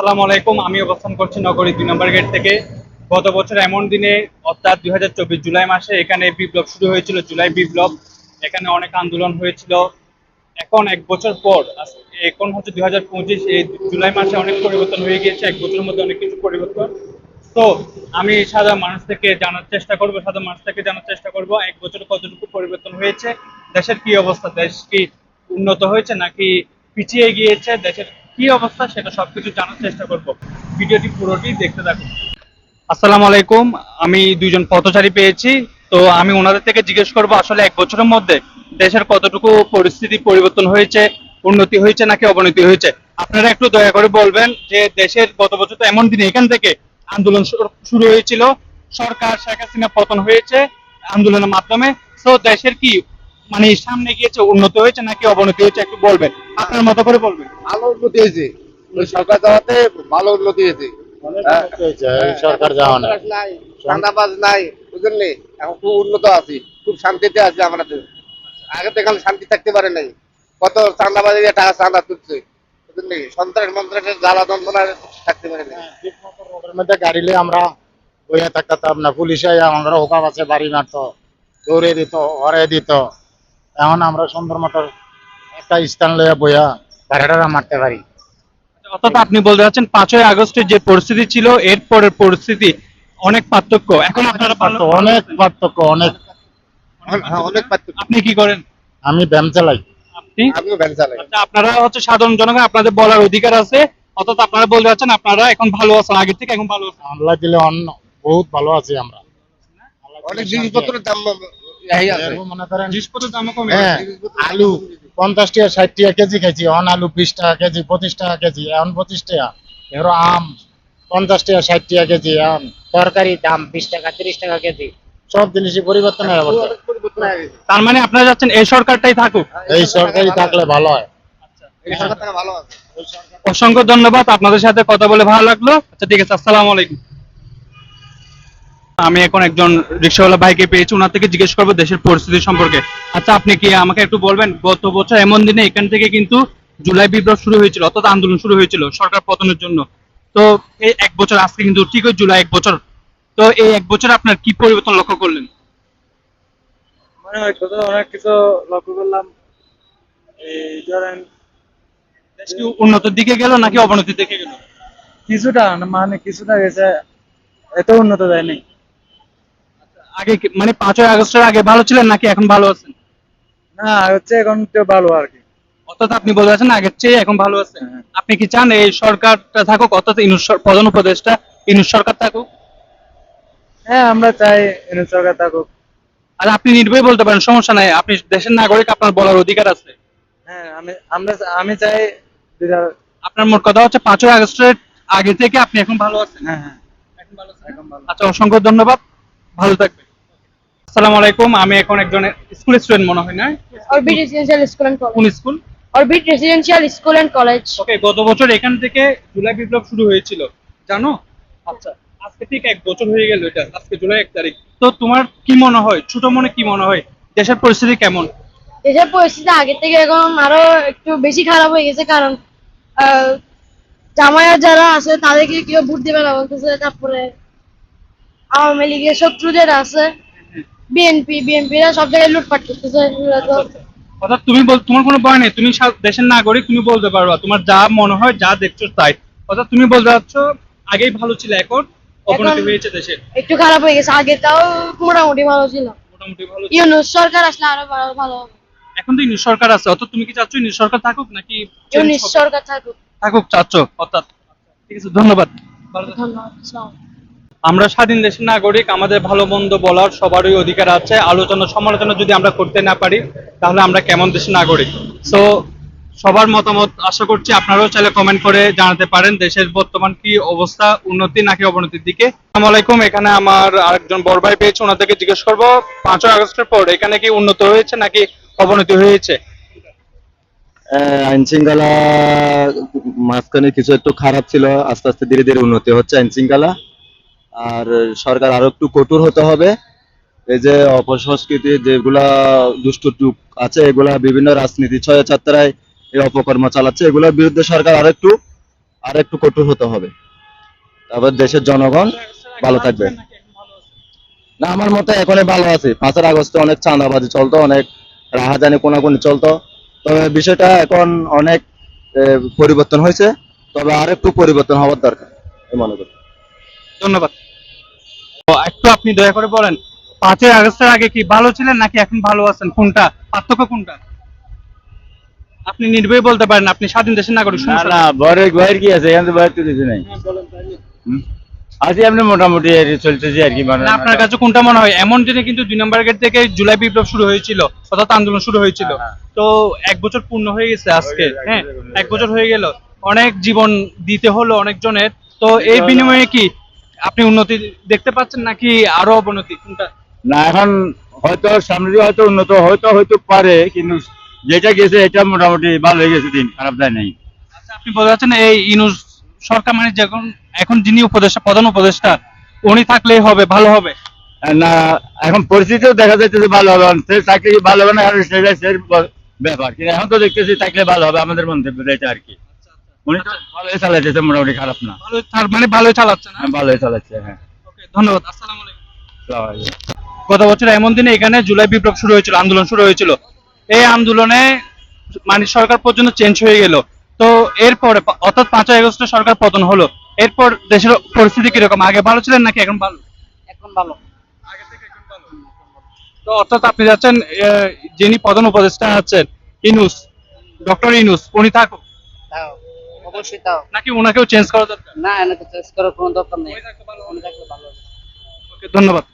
আসসালামু আলাইকুম। আমি অবস্থান করছি নগরী দুই নম্বর গেট থেকে। গত বছর এমন দিনে, অর্থাৎ দুই হাজার চব্বিশ জুলাই মাসে এখানে বিপ্লব শুরু হয়েছিল, জুলাই বিপ্লব। এখানে অনেক আন্দোলন হয়েছিল। এখন এক বছর পর এখন হচ্ছে দুই হাজার পঁচিশ, এই জুলাই মাসে অনেক পরিবর্তন হয়ে গিয়েছে, এক বছরের মধ্যে অনেক কিছু পরিবর্তন। তো আমি সাধারণ মানুষ থেকে জানার চেষ্টা করব, সাধারণ মানুষ থেকে জানার চেষ্টা করব, এক বছরে কতটুকু পরিবর্তন হয়েছে, দেশের কি অবস্থা, দেশ কি উন্নত হয়েছে নাকি পিছিয়ে গিয়েছে, দেশের কি অবস্থা সেটা সবকিছু জানার চেষ্টা করব। ভিডিওটি পুরোটি দেখতে থাকুন। আসসালামু আলাইকুম, আমি দুইজন পথচারী পেয়েছি। তো আমি ওনাদের থেকে জিজ্ঞেস করব, আসলে এক বছরের মধ্যে দেশের কতটুকু পরিস্থিতি পরিবর্তন হয়েছে, উন্নতি হয়েছে নাকি অবনতি হয়েছে? আপনারা একটু দয়া করে বলবেন যে দেশের গত বছর তো এমন দিনে এখান থেকে আন্দোলন শুরু- হয়েছিল। সরকার শেখ হাসিনা পতন হয়েছে আন্দোলনের মাধ্যমে। তো দেশের কি মানে সামনে গিয়েছে উন্নতি হয়েছে নাকি অবনতি হয়েছে একটু বলবেন? আপনার মতো করে বলবেন। ভালো উন্নতি হয়েছে। ওই সরকার যাওয়াতে ভালো উন্নতি হয়েছে। হ্যাঁ। সরকার যাওয়া না সন্ত্রাস নাই বুঝলেন এখন খুব উন্নত আছি খুব শান্তিতে আছে আমরা আগে তো এখানে শান্তি থাকতে পারে নাই। কত চাঁদাবাজি টাকা চাঁদা তুলছে বুঝলেন সন্ত্রাস মন্ত্রাসের জ্বালা যন্ত্রণা থাকতে পারে নাই। রোডের মধ্যে গাড়ি লিয়ে আমরা বইয়া থাকতাম না। পুলিশে আমরা হোকাম আছে বাড়ি মারতো দৌড়ে দিত হরে দিত। এখন আমরা সুন্দর মতো একটা স্থান লইয়া বইয়া গাড়িটা মারতে পারি। অর্থাৎ আপনি বলতে চাচ্ছেন পাঁচই আগস্টের যে পরিস্থিতি ছিল এর পরের পরিস্থিতি অনেক পার্থক্য। এখন আপনারা পার্থক্য, অনেক পার্থক্য অনেক। হ্যাঁ, অনেক পার্থক্য। আপনি কি করেন? আমি ব্যায়াম চালাই। আপনি? আমিও ভ্যান চালাই। আচ্ছা আপনারা হচ্ছে সাধারণ জনগণ আপনাদের বলার অধিকার আছে। অর্থাৎ আপনারা বলতে চাচ্ছেন আপনারা এখন ভালো আছেন আগের থেকে এখন ভালো আছেন। আল্লাহ দিলে অন্য বহুত ভালো আছি আমরা। অনেক জিনিসপত্রের দাম এই আছে। মনে করেন জিনিসপত্রের দামও কমে হ্যাঁ আলু পঞ্চাশ টাকা ষাট টাকা কেজি খাইছি এখন আলু বিশ টাকা কেজি পঁচিশ টাকা কেজি এখন পঁচিশ টাকা এর আম পঞ্চাশ টাকা ষাট টাকা কেজি এখন তরকারি দাম বিশ টাকা তিরিশ টাকা কেজি। সব জিনিসই পরিবর্তন হয়ে গেছে হয়ে। তার মানে আপনারা যাচ্ছেন এই সরকারটাই থাকুক। এই সরকারি থাকলে ভালো হয়। এই সরকার থেকে ভালো আছে। অসংখ্য ধন্যবাদ আপনাদের সাথে কথা বলে ভালো লাগল। আচ্ছা ঠিক আছে আসসালামু আলাইকুম। আমি এখন একজন রিক্সাওয়ালা ভাইকে পেয়েছি ওনার থেকে জিজ্ঞেস করব দেশের পরিস্থিতি সম্পর্কে। আচ্ছা আপনি কি আমাকে একটু বলবেন? গত বছর এমন দিনে এখান থেকে কিন্তু জুলাই বিপ্লব শুরু হয়েছিল অর্থাৎ আন্দোলন শুরু হয়েছিল সরকার পতনের জন্য। তো এই এক বছর আজকে কিন্তু ঠিক ওই জুলাই এক বছর। তো এই এক বছর আপনার কি পরিবর্তন লক্ষ্য করলেন? মানে অনেক কিছু লক্ষ্য করলাম। এই ধরেন উন্নতির দিকে গেল নাকি অবনতির দিকে গেল? কিছুটা মানে কিছুটা গেছে এত উন্নত যায়নি। আগে কি- মানে পাঁচই আগস্টের আগে ভালো ছিলেন নাকি এখন ভালো আছেন? না হচ্ছে এখন তো ভালো আর কি। অর্থাৎ আপনি বলতে চাচ্ছেন আগের চেয়ে এখন ভালো আছেন। হ্যাঁ। আপনি কি চান এই সরকারটা থাকুক অর্থাৎ ইনুস সর- প্রধান উপদেষ্টা ইনুস সরকার থাকুক? হ্যাঁ আমরা চাই এনু সরকার থাকুক। আর আপনি নির্ভয় বলতে পারেন সমস্যা নাই। আপনি দেশের নাগরিক আপনার বলার অধিকার আছে। হ্যাঁ আমি আমরা আমি চাই দুইটা আপনার মোট কথা হচ্ছে পাঁচই আগস্টের আগে থেকে আপনি এখন ভালো আছেন। হ্যাঁ হ্যাঁ। এখন ভালো আছেন। এখন ভালো আচ্ছা অসংখ্য ধন্যবাদ। ভালো থাকবেন। আসসালামু আলাইকুম। আমি এখন একজন স্কুল স্টুডেন্ট মনে হয় না? Orbit Residential School and কোন স্কুল? Orbit Residential School and College. Okay গত বছর এখান থেকে জুলাই বিপ্লব শুরু হয়েছিল। জানো? আচ্ছা। আজকে ঠিক এক বছর হয়ে গেল এটা। আজকে জুলাই এক তারিখ। তো তোমার কি মনে হয়? ছোট মনে কি মনে হয়? দেশের পরিস্থিতি কেমন? দেশের পরিস্থিতি আগে থেকে এখন আরও একটু বেশি খারাপ হয়ে গেছে কারণ জামায়াত যারা আছে তাদেরকে কেউ ভোট দেবে না বলতেছে তারপরে আওয়ামী লীগের শত্রু যারা আছে। বিএনপি বিএনপিরা সব জায়গায় লুটপাট করতেছে। অর্থাৎ তুমি বল তোমার কোনো ভয় নেই তুমি দেশের নাগরিক তুমি বলতে পারবা। তোমার যা মনে হয় যা দেখছ তাই। অর্থাৎ তুমি বলতে চাচ্ছ আগেই ভালো ছিল এখন অবনতি হয়েছে দেশের। একটু খারাপ হয়ে গেছে আগে তাও মোটামুটি ভালো ছিল। মোটামুটি ভালো। ইউনুস সরকার আসলে আরও ভালো ভালো এখন তো ইউনিট সরকার আছে। অর্থাৎ তুমি কি চাচ্ছ ইউনিট সরকার থাকুক নাকি ইউনুস সরকার থাকুক। থাকুক চাচ্ছ অর্থাৎ। ঠিক আছে ধন্যবাদ। ধন্যবাদ। আমরা স্বাধীন দেশের নাগরিক, আমাদের ভালো মন্দ বলার সবারই অধিকার আছে। আলোচনা, সমালোচনা যদি আমরা করতে না পারি, তাহলে আমরা কেমন দেশের নাগরিক? সো সবার মতামত আশা করছি আপনারাও চাইলে কমেন্ট করে জানাতে পারেন, দেশের বর্তমান কি অবস্থা, উন্নতি নাকি অবনতির দিকে। আসসালামু আলাইকুম, এখানে আমার আরেকজন বড় ভাই পেয়েছে, ওনাদেরকে জিজ্ঞেস করব, পাঁচই আগস্টের পর এখানে কি উন্নত হয়েছে নাকি অবনতি হয়েছে? আইন শৃঙ্খলা মাঝখানে কিছু একটু খারাপ ছিল, আস্তে আস্তে ধীরে ধীরে উন্নতি হচ্ছে আইন শৃঙ্খলা। আর সরকার আরও একটু কঠোর হতে হবে। এই যে অপসংস্কৃতি যেগুলা দুষ্ট টুক আছে, এগুলা বিভিন্ন রাজনীতি ছয় ছাত্রায় এই অপকর্ম চালাচ্ছে, এগুলোর বিরুদ্ধে সরকার আরও একটু, আর একটু কঠোর হতে হবে। তারপর দেশের জনগণ ভালো থাকবে। না, আমার মতে এখনই ভালো আছে। পাঁচের আগস্টে অনেক চাঁদাবাজি চলতো, অনেক রাহাজানি, কোনাকুনি চলতো। তবে বিষয়টা এখন অনেক পরিবর্তন হয়েছে। তবে আর একটু পরিবর্তন হওয়ার দরকার মনে করি। ধন্যবাদ। একটু আপনি দয়া করে বলেন পাঁচই আগস্টের আগে কি ভালো ছিলেন নাকি এখন ভালো আছেন? কোনটা? পার্থক্য কোনটা? আপনি নির্ভয় বলতে পারেন আপনি স্বাধীন দেশের নাগরিক না। বরের কি আছে? এখানে তো বয়ের তো কিছু নাই। হুম। আপনি মোটামুটি চলতেছি আর কি মানে আপনার কাছে কোনটা মনে হয়? এমন দিনে কিন্তু দুই নম্বর গেট থেকে জুলাই বিপ্লব শুরু হয়েছিল অর্থাৎ আন্দোলন শুরু হয়েছিল। হ্যাঁ, তো এক বছর পূর্ণ হয়ে গেছে আজকে হ্যাঁ এক বছর হয়ে গেল। অনেক জীবন দিতে হলো অনেকজনের। তো এই বিনিময়ে কি আপনি উন্নতি দেখতে পাচ্ছেন নাকি আরও অবনতি? কোনটা? না এখন হয়তো সামনে হয়তো উন্নত হয়তো হয়তো পারে কিন্তু যেটা গেছে এটা মোটামুটি ভালো হয়ে গেছে দিন খারাপ যায় নাই। আচ্ছা আপনি বলতে চাচ্ছেন এই ইনুস সরকার মানে যখন এখন যিনি উপদেষ্টা প্রধান উপদেষ্টা উনি থাকলেই হবে ভালো হবে? না এখন পরিস্থিতিও দেখা যাচ্ছে যে ভালো হবে সে চাকরি ভালো হবে না সেটা সে ব্যাপার। কিন্তু এখন তো দেখতেছি থাকলে ভালো হবে আমাদের মন্তব্য এটা আর কি। ভালোই মোটামুটি খারাপ না। ভালো মানে ভালোই চালাচ্ছে না? হ্যাঁ, ভালোই চালাচ্ছে হ্যাঁ। ওকে ধন্যবাদ আসসালামু আলাইকুম। গত বছর এমন দিনে এখানে জুলাই বিপ্লব শুরু হয়েছিল আন্দোলন শুরু হয়েছিল। এই আন্দোলনে মানে সরকার পর্যন্ত চেঞ্জ হয়ে গেল। তো এরপরে অর্থাৎ পাঁচই আগস্টে সরকার পতন হলো। এরপর দেশের পরিস্থিতি কীরকম? আগে ভালো ছিলেন নাকি এখন ভালো? এখন ভালো। আগে থেকে এখন ভালো। তো অর্থাৎ আপনি যাচ্ছেন আহ, যিনি প্রধান উপদেষ্টা আছেন ইনুস ডক্টর ইনুস উনি থাকুক। তাও অবশ্যই তাও নাকি ওনাকেও চেঞ্জ করা দরকার? না এনাকে চেঞ্জ করার কোনো দরকার নেই। ভালো ওকে ধন্যবাদ।